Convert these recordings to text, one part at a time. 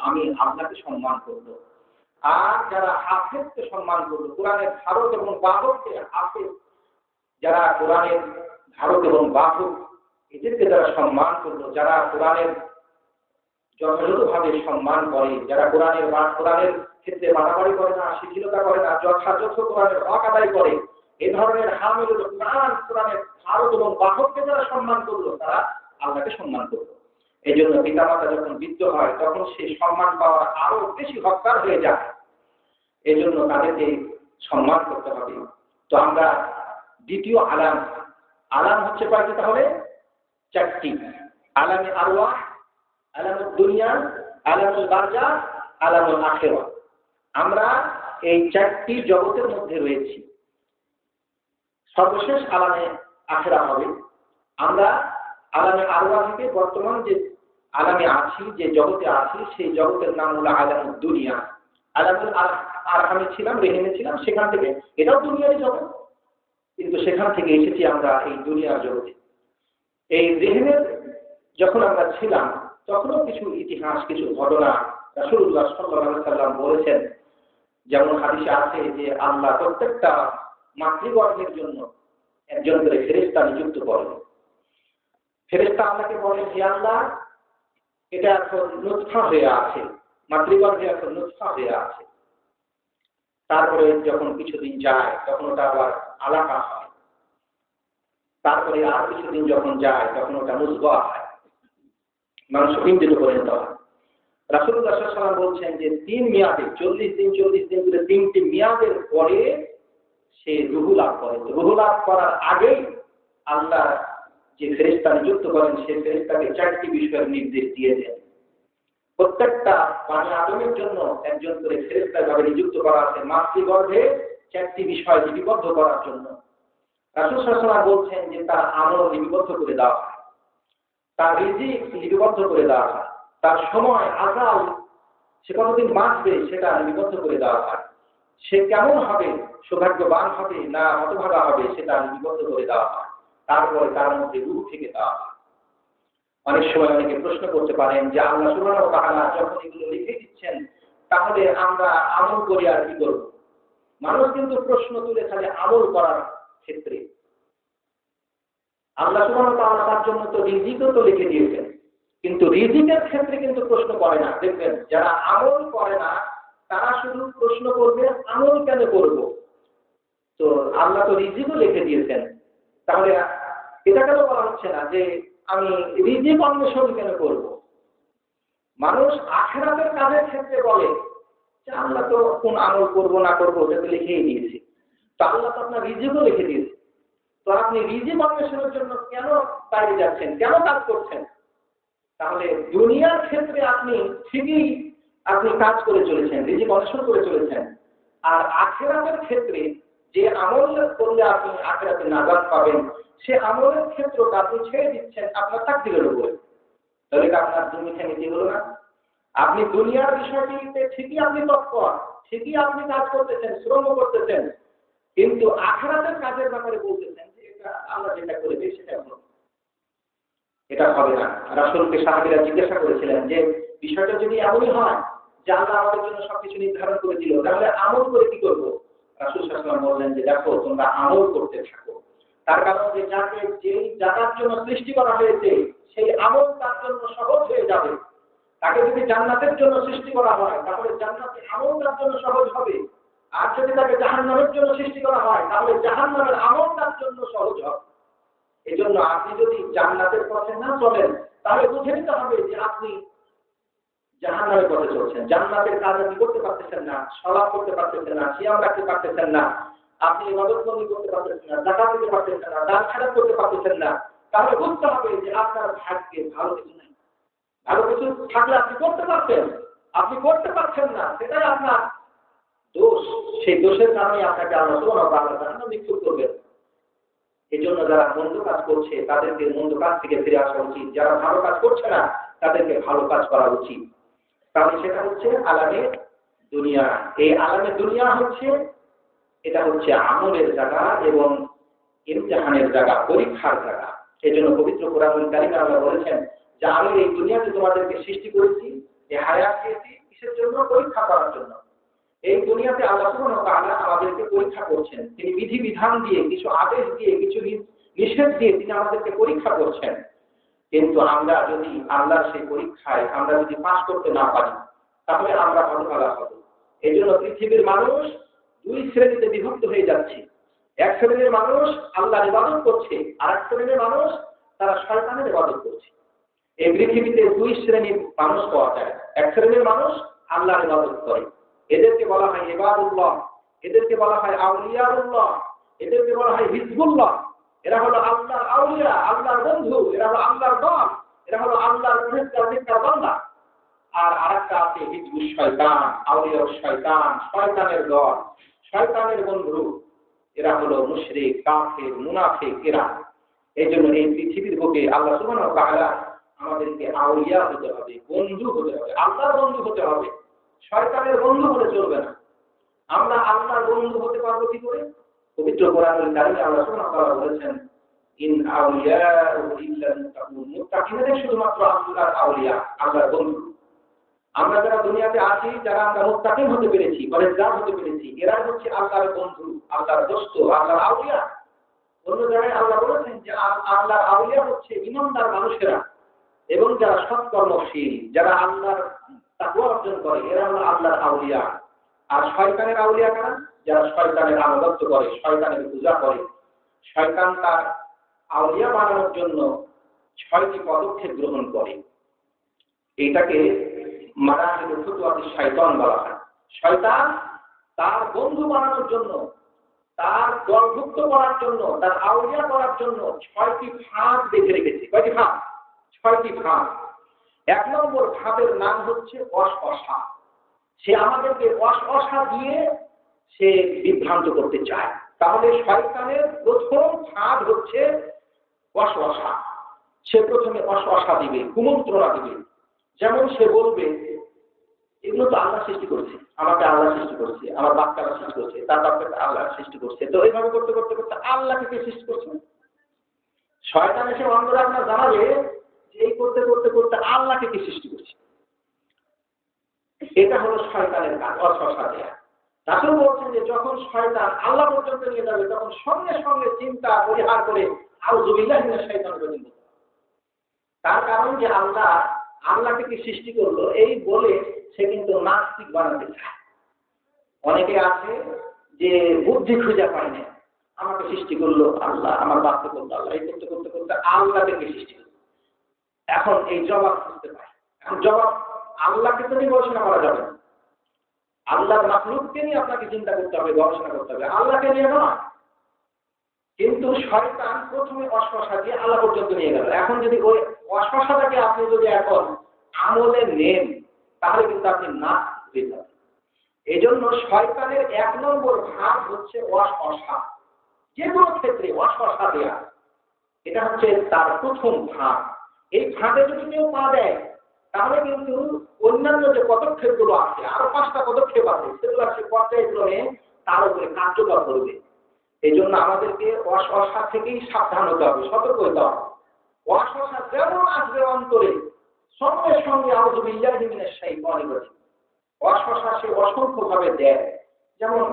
আমি আপনাকে সম্মান করল আর যারা হাফেজকে সম্মান করল, কোরআনের ধারক এবং বাহককে হাফেজ, যারা কোরআনের ধারক এবং বাহক, এদেরকে যারা সম্মান করল, যারা কোরআনের যথাযথভাবে সম্মান করে, যারা কোরআনের কোরআনের ক্ষেত্রে বাড়াবাড়ি করে না, শিথিলতা করে না, যথাযথ কোরআনের হক আদায় করে এ ধরনের হামিল কোরআন ধারক এবং বাহককে যারা সম্মান করল, তারা আল্লাহকে সম্মান করল। এই জন্য পিতামাতা যখন বৃদ্ধ হয়, তখন সেই সম্মান পাওয়ার আরও বেশি হকদার হয়ে যায়। এই জন্য তাদেরকে সম্মান করতে হবে। তো আমরা দ্বিতীয় আলাম। আলাম হচ্ছে কয়েকটি তাহলে? চারটি। আলামে আরওয়া আলামুল দুনিয়া আলামুল বারজা আলামুল আখেরা আমরা এই চারটি জগতের মধ্যে রয়েছি। সর্বশেষ আলামে আখেরা হবে। আমরা আলামে আলোয়া থেকে বর্তমান যে আলামে আছি, যে জগতে আছি, সেই জগতের নাম হলো আলামুল দুনিয়া। আলামুল আর আমি ছিলাম, রেহেমে ছিলাম, সেখান থেকে। এটাও দুনিয়ারই জগৎ। কিন্তু সেখান থেকে এসেছি আমরা এই দুনিয়ার জগতে। এই রেহেমের যখন আমরা ছিলাম, তখনও কিছু ইতিহাস, কিছু ঘটনা রাসুল্লাহ সাল্লাহ সাল্লাম বলেছেন। যেমন হাদিসে আছে যে আল্লাহ প্রত্যেকটা মাতৃগর্ভের জন্য একজন করে ফেরেস্তা নিযুক্ত করেন। ফেরেস্তা আল্লাহকে বলেন যে আল্লাহ, এটা এখন নুৎফা হয়ে আছে। মাতৃগর্ভে এখন নুৎফা হয়ে আছে। তারপরে যখন কিছুদিন যায় তখন ওটা আবার আলাকা হয়। তারপরে আর কিছুদিন যখন যায় তখন ওটা মুজবা হয়। মানুষ পিণ্ডিত পরিণত হয় রাসুল্লাহ সাল্লাম বলছেন যে, তিন মেয়াদে, চল্লিশ দিন চল্লিশ দিন করে তিনটি মেয়াদের পরে সে রুহু লাভ করে। রুহু লাভ করার আগেই আল্লাহ যে ফেরিস্তা নিযুক্ত করেন, সে ফেরিস্তাকে চারটি বিষয়ের নির্দেশ দিয়ে দেন। প্রত্যেকটা পানি আদমের জন্য একজন করে ফেরিস্তা ভাবে নিযুক্ত করা আছে, মাতৃগর্ভে চারটি বিষয় লিপিবদ্ধ করার জন্য। রাসুল শাসনা বলছেন যে তার আমল লিপিবদ্ধ করে দেওয়া হয়। তার রিজিক লিপিবদ্ধ করে দেওয়া হয়। তার সময়, আজাল সে কতদিন বাঁচবে, সেটা লিপিবদ্ধ করে দেওয়া হয়। সে কেমন হবে? সৌভাগ্যবান হবে না হতভাগা হবে? সেটা লিপিবদ্ধ করে দেওয়া হয়। তারপরে তার মধ্যে রূপ থেকে দেওয়া হয়। অনেক সময় অনেকে প্রশ্ন করতে পারেন যে, আল্লাহ সুবহানাহু ওয়া তাআলা যখন এগুলো লিখে দিচ্ছেন, তাহলে আমরা আমল করি আর কি করব? মানুষ কিন্তু প্রশ্ন তুলে খালি আমল করার ক্ষেত্রে। আল্লাহ সুবহানাহু ওয়া তাআলা তার জন্য তো রিজিকও তো লিখে দিয়েছেন। কিন্তু রিজিকের ক্ষেত্রে কিন্তু প্রশ্ন করে না। দেখবেন, যারা আমল করে না তারা শুধু প্রশ্ন করবে, আমল কেন করব? তো আল্লাহ তো রিজিকও লিখে দিয়েছেন। তাহলে এটা কেন বলা হচ্ছে না যে আমি রিজিক অন্বেষণ কেন করব? মানুষ আখেরাতের কাজের ক্ষেত্রে বলে যে, আল্লাহ তো কোন আমল করব, না করব ওটা তো লিখেই দিয়েছি। তো আল্লাহ তো আপনার রিজিকও লিখে দিয়েছে। তো আপনি রিজিক অন্বেষণের জন্য কেন বাইরে যাচ্ছেন? কেন কাজ করছেন? তাহলে দুনিয়ার ক্ষেত্রে আপনি ঠিকই আপনি কাজ করে চলেছেন রিজিক অন্বেষণ করে চলেছেন। আর আখেরাতের ক্ষেত্রে যে আমল করলে আপনি আখেরাতে নাজাত পাবেন, সে আমলের ক্ষেত্রটা আপনি ছেড়ে দিচ্ছেন আপনার চাকরির উপরে। তাহলে আপনার দুনিয়া নীতি হলো না? আপনি দুনিয়ার বিষয়টিতে ঠিকই আপনি তৎপর, ঠিকই আপনি কাজ করতেছেন, শ্রম করতেছেন, কিন্তু আখেরাতের কাজের ব্যাপারে বলতেছেন যে এটা আমরা যেটা করে দেয় সেটা হলো এটা হবে না। রাসুলকে সাহাবিরা জিজ্ঞাসা করেছিলেন যে, বিষয়টা যদি এমনই হয় যে আমাদের জন্য সবকিছু নির্ধারণ করে দিল তাহলে আমল করে কি করব? রাসুল বললেন যে, দেখো, তোমরা আমল করতে থাকো। তার কারণ যে, যাকে যেই জানার জন্য সৃষ্টি করা হয়েছে, সেই আমল তার জন্য সহজ হয়ে যাবে। তাকে যদি জান্নাতের জন্য সৃষ্টি করা হয়, তাহলে জান্নাতে আমল তার জন্য সহজ হবে। আর যদি তাকে জাহান্নামের জন্য সৃষ্টি করা হয়, তাহলে জাহান্নামের আমল তার জন্য সহজ হবে। এই জন্য আপনি যদি জান্নাতের পথে না চলেন, তাহলে বুঝে নিতে হবে যে, আপনি জাহান্নামের পথে চলছেন। জান্নাতের কাজ আপনি করতে পারতেছেন না, সলাপ করতে পারতেছেন না, সিয়াম রাখতে পারতেছেন না, আপনি ইবাদতবন্দি করতে পারতেছেন না জাকাত দিতে পারতেছেন না, দান খারাপ করতে পারতেছেন না, তাহলে বুঝতে হবে যে আপনার ভাগ্যে ভালো কিছু নেই। ভালো কিছু থাকলে আপনি করতে পারতেন, আপনি করতে পারছেন না, সেটাই আপনার দোষ। সেই দোষের কারণে আপনাকে আল্লাহ সুবহানাহু ওয়া তাআলা নিক্ষেপ করবেন। এই জন্য যারা মন্দ কাজ করছে, তাদেরকে মন্দ কাজ থেকে ফিরে আসা উচিত। যারা ভালো কাজ করছে না, তাদেরকে ভালো কাজ করা উচিত। তাহলে সেটা হচ্ছে আলামে দুনিয়া। এই আলামে দুনিয়া হচ্ছে, এটা হচ্ছে আমলের জায়গা এবং ইমতিহানের জায়গা, পরীক্ষার জায়গা। এই জন্য পবিত্র কোরআন কারিমে আমরা বলেছেন যে, আমি এই দুনিয়াতে তোমাদেরকে সৃষ্টি করেছি এই হায়াত দিয়েছি কিসের জন্য? পরীক্ষা করার জন্য। এই দুনিয়াতে আল্লাহ তাআলা আমাদেরকে পরীক্ষা করছেন। তিনি বিধি বিধান দিয়ে, কিছু আদেশ দিয়ে, কিছু নিষেধ দিয়ে তিনি আমাদেরকে পরীক্ষা করছেন। কিন্তু আমরা যদি আল্লাহর সেই পরীক্ষায় আমরা যদি পাশ করতে না পারি, তাহলে আমরা হতভাগা হব। এই জন্য পৃথিবীর মানুষ দুই শ্রেণীতে বিভক্ত হয়ে যাচ্ছে। এক শ্রেণির মানুষ আল্লাহ ইবাদত করছে আর এক শ্রেণির মানুষ তারা শয়তানের ইবাদত করছে। এই পৃথিবীতে দুই শ্রেণির মানুষ পাওয়া যায়। এক শ্রেণির মানুষ আল্লাহ ইবাদত করে। এদেরকে বলা হয় ইবাদুল্লাহ, এদেরকে বলা হয় আউলিয়াউল্লাহ, এদেরকে বলা হয় হিজবুল্লাহ। এরা হলো আল্লাহর আউলিয়া, আল্লাহর বন্ধু, এরা হলো আল্লাহর দল এরা হলো আল্লাহর গুণের বান্দা। আর আরেকটা আছে, হিজবুল শয়তান, আউলিয়া শয়তান, শয়তানের দল, শয়তানের বন্ধু। এরা হলো মুশরিক, কাফের, মুনাফিক, এরা। এই জন্য এই পৃথিবীর বুকে আল্লাহ সুবহানাহু ওয়া তাআলা আমাদেরকে আউলিয়া হতে হবে, বন্ধু হতে হবে, আল্লাহর বন্ধু হতে হবে। শয়তানের বন্ধু হলে চলবে না। আমরা আল্লাহর বন্ধু হতে পারব কি করে? পবিত্র কোরআনুল কারিমে আল্লাহ সুবহানাহু ওয়া বলেছেন, ইন আউলিয়াউ ইল্লা মুত্তাকুন মুত্তাকিনদের শুধুমাত্র আল্লাহর আউলিয়া আল্লাহর বন্ধু। আমরা যারা দুনিয়াতে আছি, যারা আমরা মুত্তাকিন হতে পেরেছি পরেজগার হতে পেরেছি এরা হচ্ছে আল্লাহর বন্ধু, আল্লাহর দোস্ত, আল্লাহর আউলিয়া। অন্য জায়গায় আল্লাহ বলেছেন যে আল্লাহর আউলিয়া হচ্ছে ইমানদার মানুষেরা এবং যারা সৎকর্মশীল, যারা আল্লাহর তাকওয়া অর্জন করে, এরা হলো আল্লাহর আউলিয়া। আর শয়তানের আউলিয়া কারা? যারা শয়তানের আনুগত্য করে, শয়তানের পূজা করে, শয়তান তার আউলিয়া বানানোর জন্য ছয়টি পদক্ষেপ গ্রহণ করে। এটাকে মারাহিল ফুতুয়াতি শয়তান বলা হয়। শয়তান তার বন্ধু বানানোর জন্য, তার দলভুক্ত করার জন্য, তার আউলিয়া করার জন্য ছয়টি ফাঁদ দেখে রেখেছে। কয়টি ফাঁদ ছয়টি ফাঁদ এক নম্বর ফাঁদের নাম হচ্ছে অশা সে আমাদেরকে অশা দিয়ে সে বিভ্রান্ত করতে চায়। তাহলে শয়তানের প্রথম ফাঁদ হচ্ছে অশা সে প্রথমে অশা দিবে, কুমন্ত্রণা দিবে। যেমন সে বলবে, এগুলো তো আল্লাহ সৃষ্টি করছে। আমাকে আল্লাহ সৃষ্টি করছে, আমার বাচ্চারা সৃষ্টি করছে, তার বাচ্চাকে আল্লাহ সৃষ্টি করছে। তো এইভাবে করতে করতে করতে আল্লাহকে কে সৃষ্টি করছে? শয়তান এসে অন্ধরা আপনার জানাবে যে এই করতে করতে করতে আল্লাহকে কে সৃষ্টি করছে? এটা হলো শয়তানের কাজ অসসা দেয়া। রাসুল বলছেন যে যখন শয়তান আল্লাহ পর্যন্ত নিয়ে যাবে, তখন সঙ্গে সঙ্গে চিন্তা, পরিহার করে আউজুবিল্লাহ শয়তান পর্যন্ত তার কারণ যে আল্লাহ, আল্লাহকে কি সৃষ্টি করল, এই বলে সে কিন্তু নাস্তিক বানাতে চায়। অনেকে আছে যে বুদ্ধি খুঁজে পায় না, আমাকে সৃষ্টি করল আল্লাহ, আমার বাচ্চা করল আল্লাহ, এই করতে করতে করতে আল্লাহকে সৃষ্টি করল? এখন এই জবাব খুঁজতে পায়। এখন জবাব, আল্লাহকে তো নিয়ে গবেষণা করা যাবে আল্লাহর মাকলুককে নিয়ে আপনাকে চিন্তা করতে হবে, গবেষণা করতে হবে। আল্লাহকে নিয়ে নয়। কিন্তু শয়তান প্রথমে অশ্বাসা দিয়ে আল্লাহ পর্যন্ত নিয়ে গেল। এখন যদি ওই অশ্বাসাটাকে আপনি যদি এখন আমলে নেন, তাহলে কিন্তু আপনি না যাবেন। এই জন্য শয়তানের এক নম্বর ভাগ হচ্ছে অশ্বাসা। যে কোনো ক্ষেত্রে অশ্বাসা দেয়া, এটা হচ্ছে তার প্রথম ভাগ এই ভাগে যদি কেউ পা দেয় তাহলে কিন্তু অন্যান্য যে পদক্ষেপগুলো আছে, আরও পাঁচটা পদক্ষেপ আছে, সেগুলো সে পর্যায়ক্রমে তার উপরে কার্যকর করবে। এই জন্য আমাদেরকে অশা থেকেই সাবধান হতে হবে, সতর্ক হতে হবে। অশা যেমন আসবে অন্তরে, সঙ্গে সঙ্গে আউজুবিল্লাহ হিমিনের সেই মনে করি অশা সে অসংখ্য ভাবে দেয়। যেমন,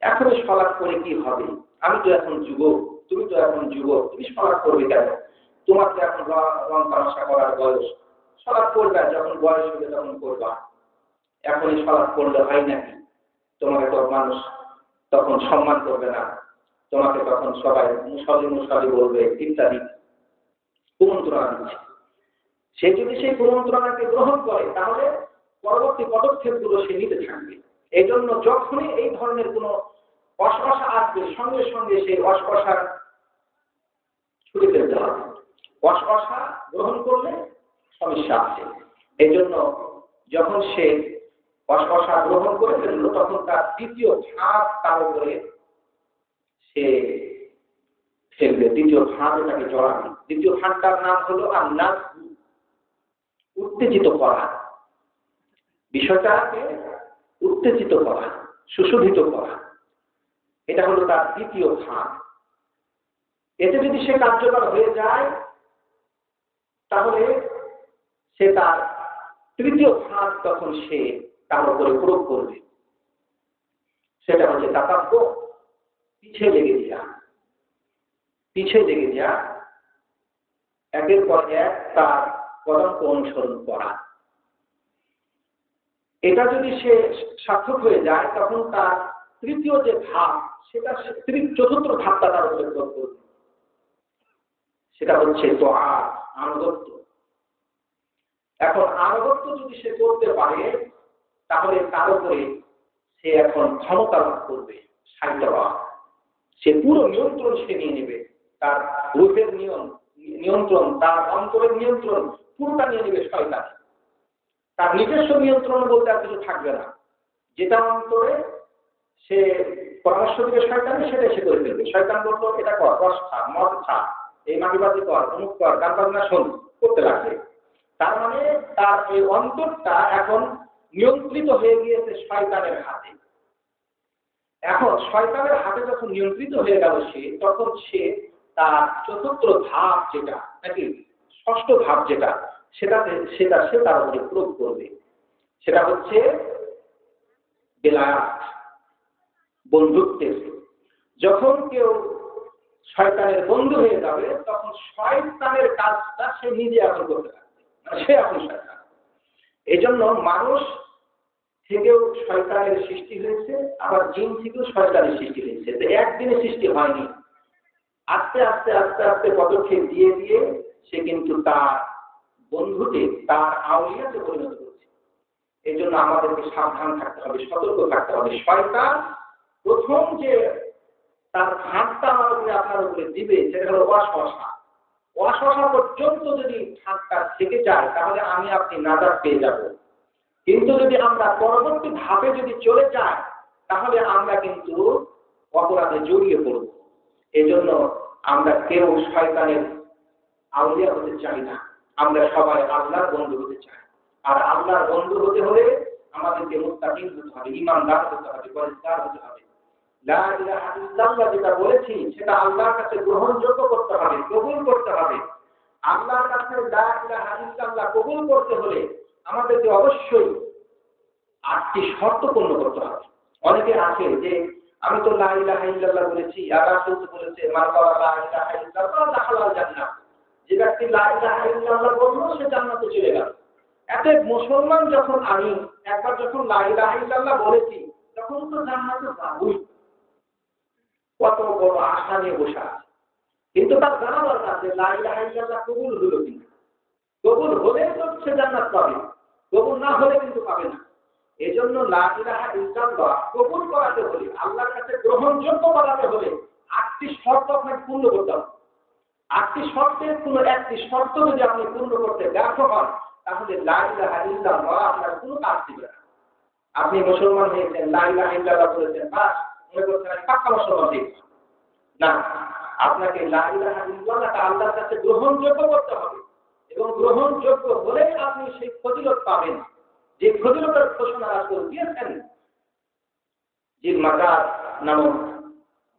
এখনই সলাপ করে কি হবে? আমি তো এখন যুবক, তুমি তো এখন যুবক, তুমি সলাপ করবে কেন? তোমার তো এখন রং তামাশা করার বয়স। সলাপ করবে যখন বয়স হবে তখন করবা এখনই সলাপ করলে হয় নাকি? তোমাকে তো মানুষ তখন সম্মান করবে না। তোমাকে তখন সবাই মুসলি মুসলি বলবে, ইত্যাদি। কুমন্ত্রণা দিচ্ছে। সে যদি সেই কুমন্ত্রণাকে গ্রহণ করে, তাহলে পরবর্তী পদক্ষেপগুলো সে নিতে থাকবে। এই জন্য যখনই এই ধরনের কোনো অশকষা আসবে, সঙ্গে সঙ্গে সেই অশকষার ছুটে ফেলতে হবে। অশকষা গ্রহণ করলে সমস্যা আছে। এই জন্য যখন সে অশকষা গ্রহণ করে ফেলল, তখন তার দ্বিতীয় ভাব তার উপরে সে ফেলবে। দ্বিতীয় ফাঁদ এটাকে জড়াবে। দ্বিতীয় ফাঁদটার নাম হলো আন্নাস উত্তেজিত করা। বিষয়টাকে উত্তেজিত করা, সুশোভিত করা। এটা হলো তার দ্বিতীয় ফাঁদ এতে যদি সে কার্যকর হয়ে যায়, তাহলে সে তার তৃতীয় ফাঁদ তখন সে তার উপরে প্রয়োগ করবে। সেটা হচ্ছে দাতাব্য পিছিয়ে লেগে যা। পিছিয়ে লেগে যা। একের পর এক তার কদমকে অনুসরণ করা। এটা যদি সে সার্থক হয়ে যায়, তখন তার তৃতীয় যে ধাপ সেটা চতুর্থ ধাপটা তার উপরে প্রয়োগ করবে। সেটা হচ্ছে তো আর আনুগত্য। এখন আনুগত্য যদি সে করতে পারে, তাহলে তার উপরে সে এখন ক্ষমতা লাভ করবে সাহিত্যবাদ সে পুরো নিয়ন্ত্রণ সে নিয়ে নেবে। তার রূপের নিয়ম, নিয়ন্ত্রণ, তার অন্তরের নিয়ন্ত্রণ পুরোটা নিয়ে নেবে শয়তান। তার নিজস্ব নিয়ন্ত্রণ বলতে আর কিছু থাকবে না। যেটা অন্তরে সে পরামর্শ দিবে শয়তানে, সেটাই সে করে ফেলবে। শয়তান বলল, এটা কর রস খা মদ খা, এই মাটিবাজি কর, অমুক কর, গান বাজনা শোন, করতে লাগবে। তার মানে তার এই অন্তরটা এখন নিয়ন্ত্রিত হয়ে গিয়েছে শয়তানের হাতে। এখন শয়তানের হাতে যখন নিয়ন্ত্রিত হয়ে গেল সে, তখন সে তার চতুর্থ ধাপ যেটা, নাকি ষষ্ঠ ধাপ যেটা, সেটাতে সেটা সে তার উপরে প্রয়োগ করবে। সেটা হচ্ছে বেলায়াত, বন্ধুত্বের। যখন কেউ শয়তানের বন্ধু হয়ে যাবে, তখন শয়তানের কাজটা সে নিজে এখন করতে পারবে মানে সে এখন শয়তান এই জন্য মানুষ থেকেও শয়তানের সৃষ্টি হয়েছে, আবার জিন থেকেও শয়তানের সৃষ্টি হয়েছে। তো একদিনে সৃষ্টি হয়নি। আস্তে আস্তে আস্তে আস্তে পদক্ষেপ দিয়ে দিয়ে সে কিন্তু তার বন্ধুতে তার আউলিয়াতে পরিণত করছে। এই জন্য আমাদেরকে সাবধান থাকতে হবে, সতর্ক থাকতে হবে। শয়তান প্রথম যে তার হাতটা আমার উপরে আপনার উপরে দিবে, সেটা হলো অশ্বাসা অশ্বাসা পর্যন্ত যদি হাতটা থেকে যায়, তাহলে আমি আপনি নাজার পেয়ে যাব। কিন্তু যদি আমরা পরবর্তী ধাপে যদি চলে যাই, তাহলে আমরা কিন্তু অপরাধে জড়িয়ে পড়ব। এজন্য আমরা কেউ শয়তানের আউলিয়া হতে চাই না। আমরা সবাই আল্লাহর বন্ধু হতে চাই। আর আল্লাহর বন্ধু হতে হলে আমাদেরকে মুস্তাকিম হতে হবে ইমানদার হতে হবে পরিষ্কার হতে হবে। যেটা বলেছি, সেটা আল্লাহর কাছে গ্রহণযোগ্য করতে হবে, কবুল করতে হবে। আল্লাহর কাছে কবুল করতে হলে আমাদেরকে অবশ্যই আটটি শর্ত পূর্ণ করতে হবে। অনেকে আছে যে, আমি তো লাইল্লাহ বলেছি আর বলেছে যে ব্যক্তি লাইল্লাহ বলল, সে জান্নাতে চলে গেল। এতে মুসলমান যখন আমি একবার যখন লাইল্লাহ বলেছি, তখন তো জান্নাতে যাবই। কত বড় আশা নিয়ে বসে আছে। কিন্তু তার জানা দরকার যে লাইল্লাহ কবুল হলো কিনা কবুল হলে তো সে জান্নাত পাবে, কবুল না হলে কিন্তু পাবে না। এজন্য লাইলাহা ইল্লাল্লাহ কবুল করাতে হলে, আল্লাহর কাছে গ্রহণযোগ্য করাতে হলে আটটি শর্ত আপনাকে পূর্ণ করতে হবে। আটটি শর্তের কোনো একটি শর্ত যদি আপনি পূর্ণ করতে ব্যর্থ হন, তাহলে লাইলাহা ইল্লাল্লাহ আপনার কোনো কাজ দিবে না। আপনি মুসলমান হয়েছেন লাইলাহা ইল্লাল্লাহ বলেছেন, বাস। না, আপনাকে আল্লাহর কাছে গ্রহণযোগ্য করতে হবে। এবং গ্রহণযোগ্য হলে আপনি সেই ফজিলত পাবেন। যে ফজিলতের ঘোষণা রাসূল দিয়েছেন, জিল মাজার নামক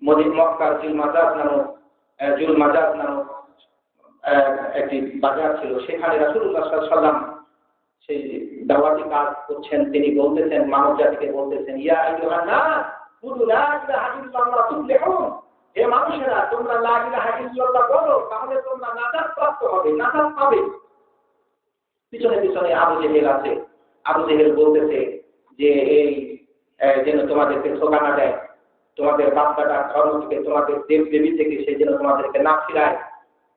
মদিন মক্কার জিল মাজার নামক জুল মাজার নামক একটি বাজার ছিল। সেখানে রাসূলুল্লাহ সাল্লাম সেই দাওয়াতি কাজ করছেন। তিনি বলতেছেন, মানব জাতিকে বলতেছেন, ইয়া হে মানুষেরা, তোমরা তাহলে তোমরা হবে পাবে। পিছনে পিছনে আছে। বলতেছে যে এই যেন তোমাদেরকে তোমাদের বাচ্চাটা ধর্ম থেকে তোমাদের দেব দেবী থেকে সেই জন্য তোমাদেরকে না ফিরায়।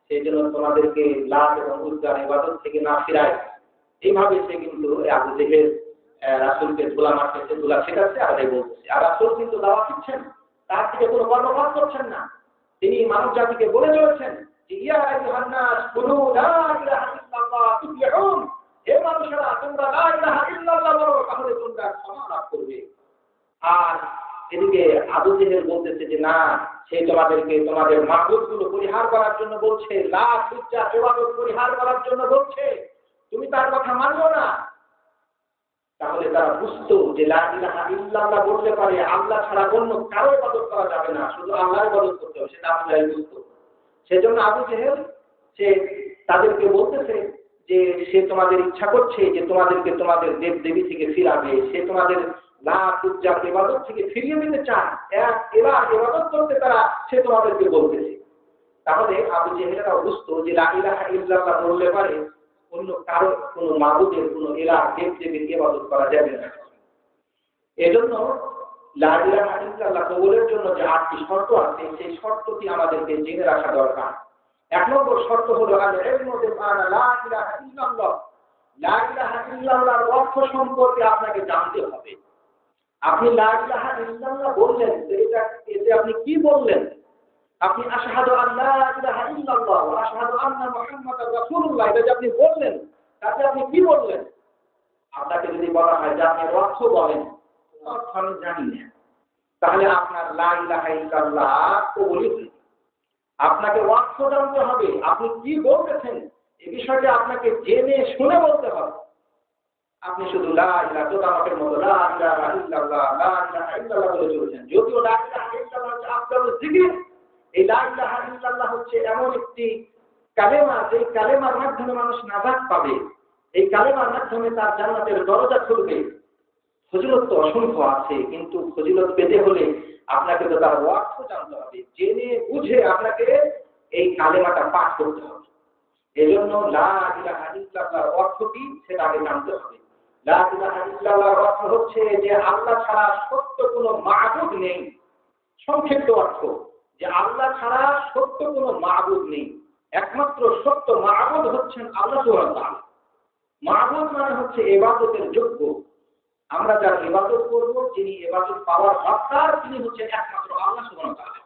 সেই জন্য তোমাদেরকে লাভ এবং উদ্যান, ইবাদত থেকে না ফিরায়। এইভাবে সে কিন্তু আবু জেহেল রাসুলকে ধুলা মারতেছে ধুলা শেখাচ্ছে আর বলতেছে। আর রাসুল কিন্তু দাওয়া দিচ্ছেন। তার থেকে কোনো কর্মপাত করছেন না। তিনি মানব জাতিকে বলে চলেছেন লাভ করবে। আর এদিকে না তোমাদেরকে তোমাদেরগুলো পরিহার করার জন্য বলছে ইবাদত পরিহার করার জন্য বলছে। তুমি তার কথা মানবো না। তাহলে তারা বুঝতো যে ইল্লাল্লাহ বলতে পারে, আল্লাহ ছাড়া অন্য কারও ইবাদত করা যাবে না, শুধু আল্লাহর ইবাদত করতে হবে, সেটা আবু বুঝতো। সেজন্য আবু জেহেল, সে তাদেরকে বলতেছে যে সে তোমাদের ইচ্ছা করছে যে তোমাদেরকে তোমাদের দেব দেবী থেকে ফিরাবে, সে তোমাদের লাভ এবাদত থেকে ফিরিয়ে দিতে চান এক, এবার এবাদত করতে তারা, সে তোমাদেরকে বলতেছে। তাহলে আবু জেহেলেরা বুঝতো যে লাইলাহা ইল্লাল্লাহ বললে পারে অন্য কারও এলাহ দেব দেবীর করা যাবে না। এজন্য কবুলের জন্য যে আটটি শর্ত আছে, সেই শর্তটি আমাদেরকে জেনে রাখা দরকার। এক নম্বর শর্ত হলো আল অর্থ সম্পর্কে আপনাকে জানতে হবে। আপনি লা ইলাহা বললেন এটা এতে আপনি কি বললেন? আপনি আশহাদু এটা আপনি বললেন, তাতে আপনি কি বললেন? আপনাকে যদি বলা হয় যে আপনি অর্থ বলেন অর্থ আমি জানি না। তাহলে আপনার লা কবুল আপনাকে অর্থ জানতে হবে। আপনি কি বলতেছেন? এই বিষয়টা আপনাকে জেনে শুনে বলতে হবে। আপনি শুধু লা মতো লা লা বলে চলছেন। যদিও লা আপনার এই লা ইলাহা হচ্ছে এমন একটি কালেমা যে কালেমার মাধ্যমে মানুষ নাজাত পাবে, এই কালেমার মাধ্যমে তার জান্নাতের দরজা খুলবে। ফজিলত তো অসংখ্য আছে, কিন্তু ফজিলত পেতে হলে আপনাকে তো তার অর্থ জানতে হবে। জেনে বুঝে আপনাকে এই কালেমাটা পাঠ করতে হবে। এজন্য লা ইলাহা ইল্লাল্লাহর অর্থ কি সেটা আগে জানতে হবে। লা ইলাহা ইল্লাল্লাহর অর্থ হচ্ছে যে আল্লাহ ছাড়া সত্য কোনো মাবুদ নেই। সংক্ষিপ্ত অর্থ। যে আল্লাহ ছাড়া সত্য কোনো মাবুদ নেই। একমাত্র সত্য মাবুদ হচ্ছেন আল্লাহ তাআলা। মাবুদ মানে হচ্ছে ইবাদতের যোগ্য। আমরা যার ইবাদত করব, যিনি ইবাদত পাওয়ার হকদার, তিনি হচ্ছেন একমাত্র আল্লাহ সুবহানাহু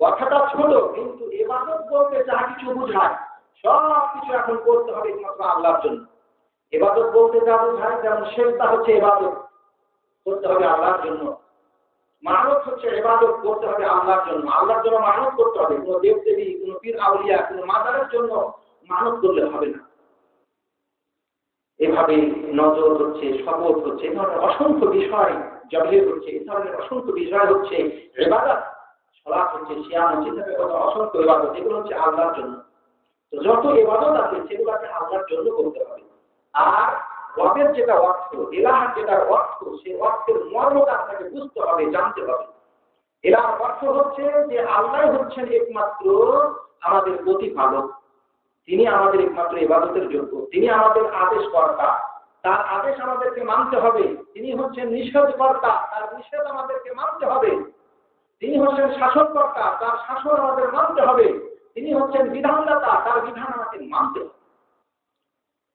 কথাটা ছোট, কিন্তু ইবাদত বলতে যা কিছু বোঝায়, সব কিছু এখন করতে হবে একমাত্র আল্লাহর জন্য। ইবাদত বলতে যা বোঝায়, যেমন সেজদা হচ্ছে ইবাদত, করতে হবে আল্লাহর জন্য। মানত হচ্ছে ইবাদত করতে হবে আল্লাহর জন্য। আল্লাহর জন্য মানত করতে হবে। কোনো দেব দেবী কোনো পীর আউলিয়া, কোনো মাদারের জন্য মানত করলে হবে না। এভাবে নজর হচ্ছে, শপথ হচ্ছে এই ধরনের অসংখ্য বিষয় জবের হচ্ছে, এ ধরনের অসংখ্য বিষয় হচ্ছে এবাদত সলাপ হচ্ছে শিয়াম হচ্ছে অসংখ্য এবাদত এগুলো হচ্ছে আল্লাহর জন্য। তো যত এবাদত আছে, সেগুলোকে আল্লাহর জন্য করতে হবে। আর রবের যেটা অর্থ এলাহার যেটা অর্থ সেই অর্থের মর্মটা আপনাকে বুঝতে হবে, জানতে হবে। এলাহার অর্থ হচ্ছে যে আল্লাহ হচ্ছেন একমাত্র আমাদের প্রতিপালক। তিনি আমাদের একমাত্র ইবাদতের যোগ্য। তিনি আমাদের আদেশ কর্তা তার আদেশ আমাদেরকে মানতে হবে। তিনি হচ্ছেন নিষেধ কর্তা তার নিষেধ আমাদেরকে মানতে হবে। তিনি হচ্ছেন শাসনকর্তা তার শাসন আমাদের মানতে হবে। তিনি হচ্ছেন বিধানদাতা। তার বিধান আমাদের মানতে হবে।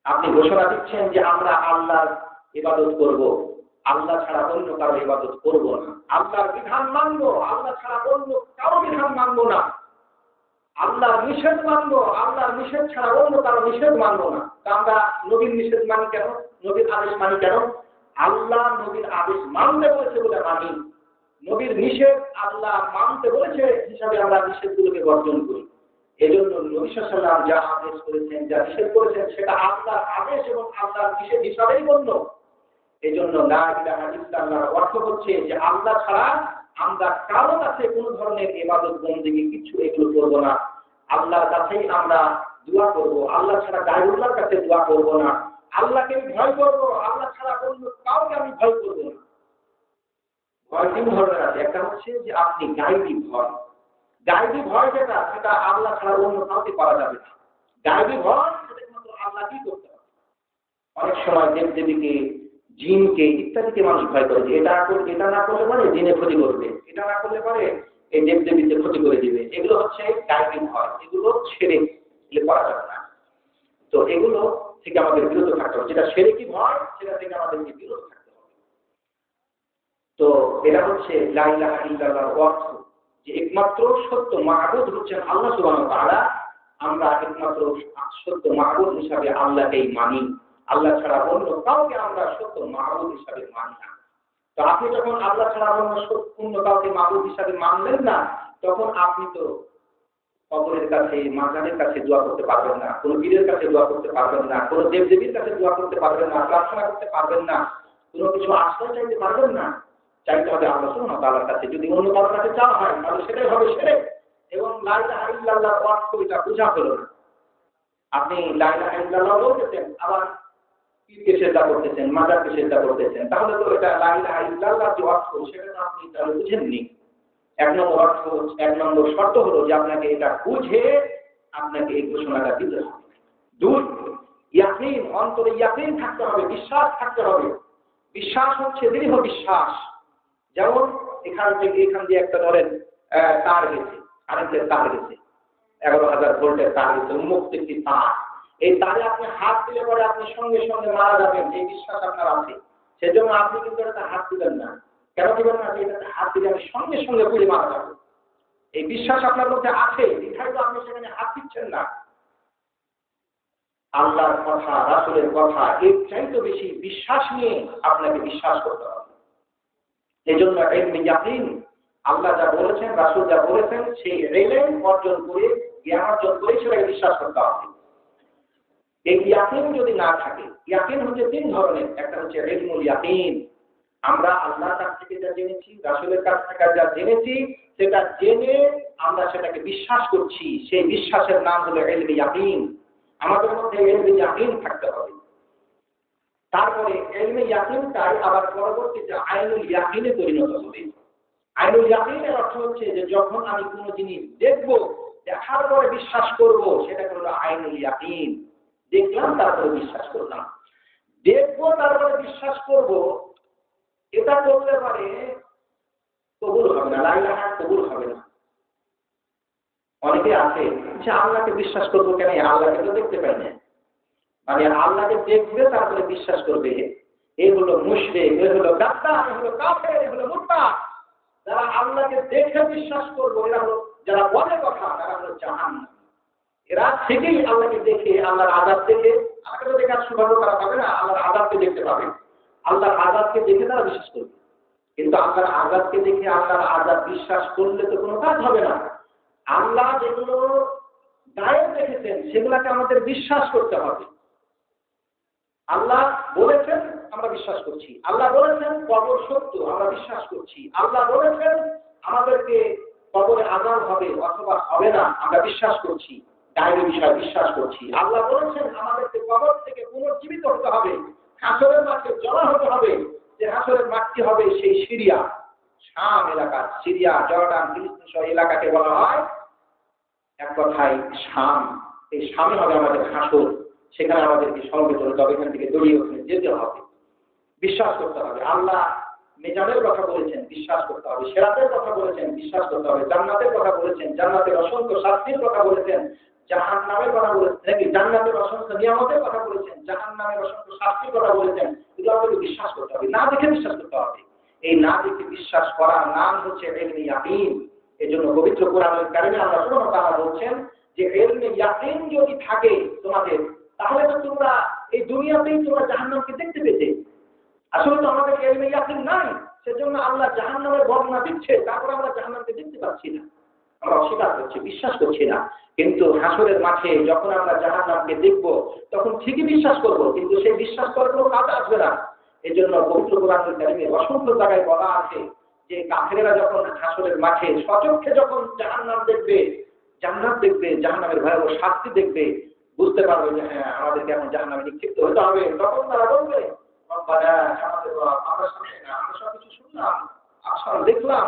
আপনি ঘোষণা দিচ্ছেন যে আমরা আল্লাহর ইবাদত করব। আল্লাহ ছাড়া অন্য কারও ইবাদত করব না। আল্লাহর বিধান মানবো, আল্লাহ ছাড়া অন্য কারও বিধান মানবো না। আল্লাহর নিষেধ মানবো, আল্লাহর নিষেধ ছাড়া অন্য কারও নিষেধ মানবো না। তা আমরা নবীর নিষেধ মানি কেন? নবীর আদেশ মানি কেন? আল্লাহ নবীর আদেশ মানতে বলেছে বলে মানি। নবীর নিষেধ আল্লাহ মানতে বলেছে, হিসাবে আমরা নিষেধগুলোকে বর্জন করি। এজন্য নবী সাল্লাম যা আদেশ করেছেন, যা নিষেধ করেছেন, সেটা আল্লাহর আদেশ এবং আল্লাহর নিষেধ হিসাবেই গণ্য। লা ইলাহা অর্থ হচ্ছে যে আল্লাহ ছাড়া আমরা কারও কাছে কোনো ধরনের ইবাদত বন্দেগী কিছু এগুলো করব না। আল্লাহর কাছেই আমরা দোয়া করব। আল্লাহ ছাড়া গায়ুল্লাহর কাছে দোয়া করব না। আল্লাহকে আমি ভয় করব। আল্লাহ ছাড়া অন্য কাউকে আমি ভয় করব না। ভয় তিন ধরনের আছে? একটা হচ্ছে যে আপনি গাইবি ভয়। গাইবি ভয় যেটা, সেটা আল্লাহ ছাড়া অন্য কাউকে করা যাবে না। গাইবি ভয় সেটা আল্লাহ কি করতে হবে অনেক সময় দেব দেবীকে জিনকে ইত্যাদিকে মানুষ ভয় করে যে এটা এটা না করলে পারে জিনে ক্ষতি করবে। এটা না করলে পারে এই দেব দেবীতে ক্ষতি করে দিবে। এগুলো হচ্ছে গাইবি ভয় এগুলো ছেড়ে করা যাবে না। তো এগুলো থেকে আমাদের বিরত থাকতে হবে। যেটা সেরে কি ভয়, সেটা থেকে আমাদেরকে বিরত থাকতে হবে। তো এটা হচ্ছে লাইলাহা ইল্লাল্লাহর অর্থ যে একমাত্র সত্য মাহবুদ হচ্ছেন আল্লাহ সুবহানাহু আমরা একমাত্র সত্য মাহবুদ হিসাবে আল্লাহকেই মানি। আল্লাহ ছাড়া অন্য কাউকে আমরা সত্য মাহবুদ হিসাবে মানি না। তো আপনি যখন আল্লাহ ছাড়া অন্য অন্য কাউকে মাহবুদ হিসাবে মানলেন না, তখন আপনি তো কবরের কাছে, মাজারের কাছে দোয়া করতে পারবেন না, কোনো পীরের কাছে দোয়া করতে পারবেন না, কোনো দেবদেবীর কাছে দোয়া করতে পারবেন না, প্রার্থনা করতে পারবেন না, কোনো কিছু আশ্রয় চাইতে পারবেন না, চাইতে হবে আল্লাহ সুবহানাহু তাআলার কাছে। যদি অন্য কারোর কাছে চাওয়া হয়, তাহলে সেটাই হবে সেরে এবং লাইলা ইল্লাল্লাহ অর্থ বোঝা হলো না। আপনি লাইলা ইল্লাল্লাহ বলতেছেন, আবার পীরকে করতেছেন মাজারকে করতেছেন। তাহলে তো এটা লাইলা ইল্লাল্লাহ যে অর্থ সেটা তো আপনি তাহলে বুঝেননি। এক নম্বর অর্থ এক নম্বর শর্ত হলো যে আপনাকে এটা বুঝে আপনাকে এই ঘোষণাটা দিতে হবে। ইয়াকিন, অন্তরে ইয়াকিন থাকতে হবে, বিশ্বাস থাকতে হবে। বিশ্বাস হচ্ছে দৃঢ় বিশ্বাস। যেমন এখান থেকে, এখান দিয়ে একটা ধরেন তার গেছে কারেন্টের তার গেছে। এগারো হাজার ভোল্টের তার গেছে উন্মুক্ত একটি তার। এই তারে আপনি হাত দিলে পরে আপনি সঙ্গে সঙ্গে মারা যাবেন, এই বিশ্বাস আপনার আছে। সেজন্য আপনি কিন্তু একটা হাত দিবেন না। কেন দিবেন না? এটাতে হাত দিলে আমি সঙ্গে সঙ্গে পুড়ে মারা যাব। এই বিশ্বাস আপনার মধ্যে আছে। তো আপনি সেখানে হাত দিচ্ছেন না। আল্লাহর কথা, রাসুলের কথা, এর চাইতে বেশি বিশ্বাস নিয়ে আপনাকে বিশ্বাস করতে হবে। এই জন্য ইয়াকিন আল্লাহ যা বলেছেন, রাসুল যা বলেছেন, সেই রেলেন অর্জন করে জ্ঞান অর্জন করে সেটাকে বিশ্বাস করতে হবে। এই ইয়াকিন যদি না থাকে, ইয়াকিন হচ্ছে তিন ধরনের। একটা হচ্ছে রেলমুল ইয়াকিন। আমরা আল্লাহর কাছ থেকে যা জেনেছি, রাসুলের কাছ থেকে যা জেনেছি, সেটা জেনে আমরা সেটাকে বিশ্বাস করছি। সেই বিশ্বাসের নাম হলো এলমি ইয়াকিন। আমাদের মধ্যে এলমি ইয়াকিন থাকতে হবে। তারপরে এলমি ইয়াকিনটাই আবার পরবর্তীতে আইনুল ইয়াকিনে পরিণত হবে। আইনুল ইয়াকিনের অর্থ হচ্ছে যে যখন আমি কোনো জিনিস দেখব, দেখার পরে বিশ্বাস করব, সেটা হলো আইনুল ইয়াকিন। দেখলাম, তারপরে বিশ্বাস করলাম। দেখব, তারপরে বিশ্বাস করব। এটা করলে পারে কবুল হবে না লাইলাহা কবুল হবে না। অনেকে আছে যে আল্লাহকে বিশ্বাস করব কেন? আল্লাহকে তো দেখতে পাই না। মানে আল্লাহকে দেখবে, তারপরে বিশ্বাস করবে। এ হলো মুশরে এ হলো গাদ্দা এ হলো কাফের, এ হলো মুত্তা যারা আল্লাহকে দেখে বিশ্বাস করব, এরা হলো যারা বলে কথা, তারা হলো জাহান এরা থেকেই আল্লাহকে দেখে, আল্লাহর আজাদ দেখে আল্লাহকে তো দেখার সৌভাগ্য করা পাবে না, আল্লাহর আজাদকে দেখতে পাবে। আল্লাহর আজাদকে দেখে তারা বিশ্বাস করবে। কিন্তু আল্লাহর আজাদকে দেখে, আল্লাহর আজাদ বিশ্বাস করলে তো কোনো কাজ হবে না। আল্লাহ যেগুলো গায়ে দেখেছেন সেগুলাকে আমাদের বিশ্বাস করতে হবে। আল্লাহ বলেছেন, আমরা বিশ্বাস করছি। আল্লাহ বলেছেন, কবর সত্য, আমরা বিশ্বাস করছি। আল্লাহ বলেছেন, আমাদেরকে কবরে আজাদ হবে অথবা হবে না, আমরা বিশ্বাস করছি। গায়ের বিষয়ে বিশ্বাস করছি আল্লাহ বলেছেন, আমাদেরকে কবর থেকে পুনর্জীবিত হতে হবে। হাসরের মাঠে জড়া হতে হবে। যে হাসরের মাঠটি হবে সেই সিরিয়া। শাম এলাকা সিরিয়া, জর্ডান, ফিলিস্তিন সহ এলাকাকে বলা হয়। এক কথায় শাম। এই শামে হবে আমাদের হাসর। সেখানে আমাদেরকে সমবেত হতে হবে, এখান থেকে দড়িয়ে ওখানে যেতে হবে। বিশ্বাস করতে হবে। আল্লাহ মেজানের কথা বলেছেন, বিশ্বাস করতে হবে। সেরাতের কথা বলেছেন, বিশ্বাস করতে হবে। জান্নাতের কথা বলেছেন, জান্নাতের অসংখ্য শাস্তির কথা বলেছেন। জাহান নামের কথা বলেছেন। নাকি জান্নাতের অসংখ্য নিয়ামতের কথা বলেছেন জাহান নামের অসংখ্য শাস্তির কথা বলেছেন। এগুলো আমাদেরকে বিশ্বাস করতে হবে, না দেখে বিশ্বাস করতে হবে। এই না দেখে বিশ্বাস করার নাম হচ্ছে এলমি ইয়াকিন। এই জন্য পবিত্র কোরআনের কারণে আমরা শুনো তারা বলছেন যে, এলমি ইয়াকিন যদি থাকে তোমাদের, তাহলে তো তোমরা এই দুনিয়াতেই তোমরা জাহান্নামকে দেখতে পেতে। আসলে তো আমাদের এলমি ইয়াকিন নাই, সেজন্য আল্লাহ জাহান্নামের বর্ণনা দিচ্ছে, তারপর আমরা জাহান্নামকে দেখতে পাচ্ছি না। আমরা অস্বীকার করছি, বিশ্বাস করছি না। কিন্তু হাসরের মাঠে যখন আমরা জাহান নামকে দেখব, তখন ঠিকই বিশ্বাস করব, কিন্তু সেই বিশ্বাস করার কোনো কাজ আসবে না। এই জন্য পবিত্র কোরআনুল অসংখ্য জায়গায় বলা আছে যে কাফেরেরা যখন হাসরের মাঠে সচক্ষে যখন জাহান নাম দেখবে, জান্নাত দেখবে জাহান নামের ভয়াবহ শাস্তি দেখবে, বুঝতে পারবে যে হ্যাঁ আমাদেরকে এখন জাহান নামে নিক্ষিপ্ত হতে হবে, তখন তারা বলবে আমরা সব কিছু শুনলাম আসলাম দেখলাম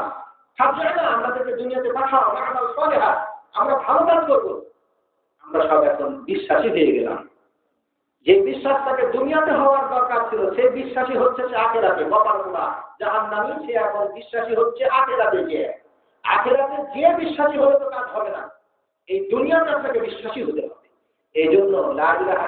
আমাদেরকে দুনিয়াতে পাঠাও আমরা ভালো কাজ করব। আমরা সব এখন বিশ্বাসী হয়ে গেলাম। যে বিশ্বাসটাকে দুনিয়াতে হওয়ার দরকার ছিল সেই বিশ্বাসী হচ্ছে সে আখেরাতে কপালগুলা যাহার নামে সে এখন বিশ্বাসী হচ্ছে আখেরাতে যে আখেরাতে যে বিশ্বাসী হলে তো কাজ হবে না। এই দুনিয়াতে আপনাকে বিশ্বাসী হতে হবে। এই জন্য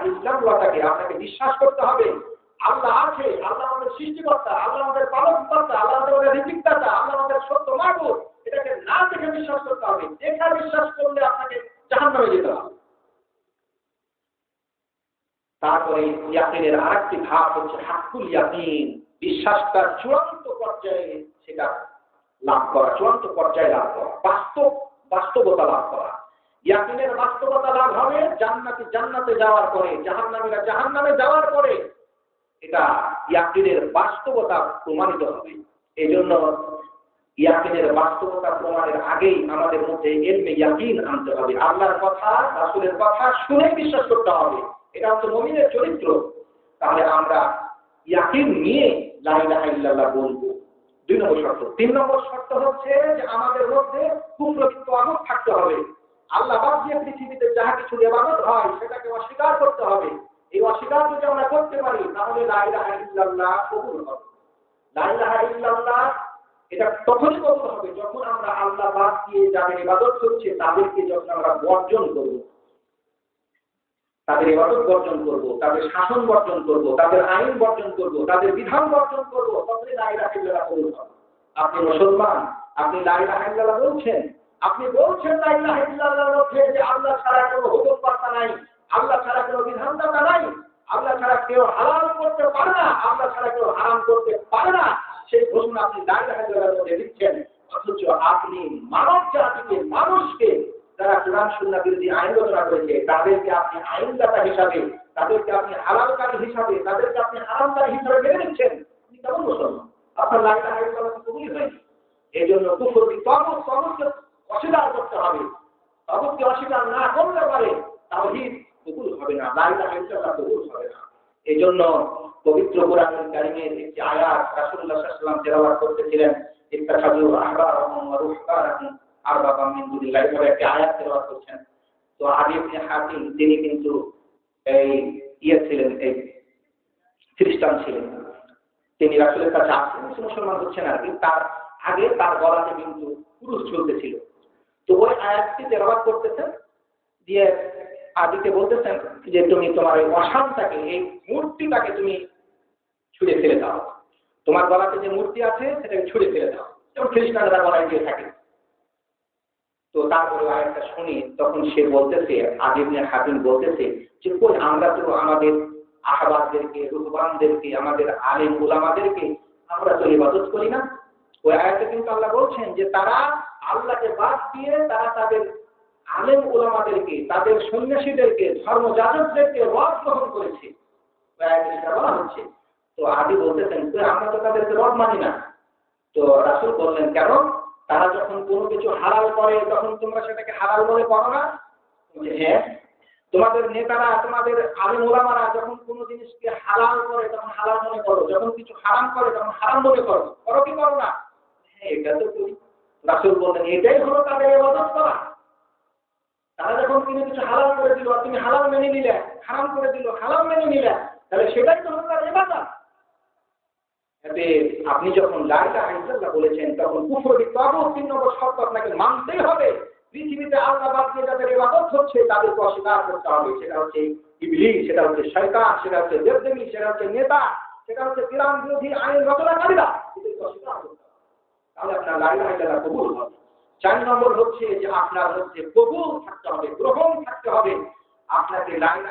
ইসলাম আপনাকে বিশ্বাস করতে হবে। আল্লাহ আছে, আল্লাহ আমাদের সৃষ্টিকর্তা, আল্লাহ আমাদের পালন কর্তা আল্লাহ আমাদের রিজিকদাতা আল্লাহ আমাদের সত্য মাহবুব এটাকে না দেখে বিশ্বাস করতে হবে। দেখা বিশ্বাস করলে আপনাকে জাহান নামে যেতে হবে। তারপরে ইয়াকিনের আরেকটি ভাব হচ্ছে হাকুল ইয়াকিন। বিশ্বাসটা চূড়ান্ত পর্যায়ে সেটা লাভ করা, চূড়ান্ত পর্যায়ে লাভ করা, বাস্তব, বাস্তবতা লাভ করা। ইয়াকিনের বাস্তবতা লাভ হবে জান্নাতি জান্নাতে যাওয়ার পরে, জাহান্নামীরা জাহান্নামে যাওয়ার পরে এটা ইয়াকিনের বাস্তবতা প্রমাণিত হবে। এই জন্য ইয়াকিনের বাস্তবতা প্রমাণের আগেই আমাদের মধ্যে এলমে ইয়াকিন আনতে হবে। আল্লাহর কথা, রাসূলের কথা শুনে বিশ্বাস করতে হবে। এটা হচ্ছে মুমিনের চরিত্র। তাহলে আমরা ইয়াকিন নিয়ে লা ইলাহা ইল্লাল্লাহ বলব। দুই নম্বর শর্ত। তিন নম্বর শর্ত হচ্ছে যে আমাদের মধ্যে কুপ্রবৃত্ত আগুন থাকতে হবে। আল্লাহ বাদ দিয়ে পৃথিবীতে যাহা কিছু ইবাদত হয়, সেটাকে অস্বীকার করতে হবে। এই অস্বীকার যদি আমরা করতে পারি, তাহলে লা ইলাহা ইল্লাল্লাহ কবুল হবে। লা ইলাহা ইল্লাল্লাহ, এটা তখনই করতে হবে। যখন আমরা আল্লাহ বাদ দিয়ে যাদের ইবাদত করছে, তাদেরকে যখন আমরা বর্জন করব, তাদের ইবাদত বর্জন করব, তাদের শাসন বর্জন করব, তাদের আইন বর্জন করব, তাদের বিধান বর্জন করব তখনই লা ইলাহা ইল্লাল্লাহ কবুল হবে। আপনি মুসলমান, আপনি লা ইলাহা ইল্লাল্লাহ বলছেন, আপনি বলছেন লা ইলাহা ইল্লাল্লাহর যে আল্লাহ ছাড়া কোনো হুকুম কর্তা নাই। আল্লাহ ছাড়া কোনো বিধানদাতা নাই। আল্লাহ ছাড়া কেউ হালাল করতে পারে না, আল্লাহ ছাড়া কেউ হারাম করতে পারে না। সেই ঘোষণা আপনি মধ্যে দিচ্ছেন। অথচ আপনি মানব জাতিকে, মানুষকে যারা কোরআন, সুন্নাহ বিরোধী আইন রচনা করেছে, তাদেরকে আপনি আইনদাতা হিসাবে, তাদেরকে আপনি হালালকারী হিসাবে, তাদেরকে আপনি হারামকারী হিসাবে মেনে নিচ্ছেন। কেমন আপনার হয়নি। এই জন্য অস্বীকার করতে হবে। তবুককে অস্বীকার না করলে পারে, তাওহীদ কবুল হবে না লা ইলাহা কবুল হবে না। এই জন্য পবিত্র কোরআনুল কারীমের একটি আয়াত আলাইহি ওয়াসাল্লাম তেলাওয়াত করতেছিলেন ইত্তাখাযু আহবারাহুম ওয়া রুহবানাহুম আরবাবাম মিন দুনিল্লাহ এভাবে একটি আয়াত তেলাওয়াত করছেন। তো আলী হাতিম তিনি কিন্তু এই ইয়ে ছিলেন, এই খ্রিস্টান ছিলেন। তিনি রাসূলের কাছে আসছেন। মুসলমান হচ্ছেন আর কি, তার আগে তার গলাতে কিন্তু পুরুষ ঝুলতেছিল। তো ওই আয়াতটি তেলাওয়াত করতেছেন, দিয়ে আদিকে বলতেছেন যে তুমি তোমার ওই অশান্তাকে এই মূর্তিটাকে তুমি ছুঁড়ে ফেলে দাও। তোমার গলাতে যে মূর্তি আছে, সেটাকে ছুঁড়ে ফেলে দাও। যেমন খ্রিস্টানরা গলায় দিয়ে থাকে। তো তারপরে আয়াতটা শুনি তখন সে বলতেছে আদিবনে হাকিম বলতেছে যে, কই আমরা তো আমাদের আহবাবদেরকে, রুহবানদেরকে, আমাদের আলেম উলামাদেরকে আমরা তো ইবাদত করি না? ওই আয়াতে কিন্তু আল্লাহ বলছেন যে, তারা আল্লাহকে বাদ দিয়ে তারা তাদের আলেম ওলামাদেরকে তাদের সন্ন্যাসীদেরকে, ধর্মযাজকদেরকে রদ গ্রহণ করেছে। বলা হচ্ছে। তো আদি বলতেছেন, "কই, আমরা তো তাদেরকে রদ মানি না। তো রাসূল বললেন, কেন? তারা যখন কোনো কিছু হারাল করে, তখন তোমরা সেটাকে হারাল বলে করো না? হ্যাঁ। তোমাদের নেতারা, তোমাদের আলেম ওলামারা যখন কোনো জিনিসকে হালাল করে, তখন হালাল মনে করো। যখন কিছু হারাম করে, তখন হারাম মনে করো। করো কি করো না? হ্যাঁ এটা তো করি। রাসূল বললেন, এটাই হলো তাদের ইবাদত করা। তারা যখন কোনো কিছু হালাল করে দিল তুমি হালাল মেনে নিলে হারাম করে দিল, হালাল মেনে নিলে তাহলে সেটাই তো হলো এতে আপনি যখন লা ইলাহা ইল্লাল্লাহ বলেছেন, তখন কুফরি তিন নম্বর শর্ত আপনাকে মানতেই হবে। পৃথিবীতে আল্লাহ বাদ দিয়ে যাদের ইবাদত হচ্ছে, তাদেরকে অস্বীকার করতে হবে। সেটা হচ্ছে ইবলিস, সেটা হচ্ছে শয়তান, সেটা হচ্ছে দেবদেবী, সেটা হচ্ছে নেতা, সেটা হচ্ছে বিরাম বিরোধী আইন রচনাকারীরা। অস্বীকার করতে হবে। তাহলে আপনার লা ইলাহা কবুল হবে। চার নম্বর হচ্ছে যে আপনার হচ্ছে কবুল থাকতে হবে গ্রহণ থাকতে হবে। আপনাকে লাইন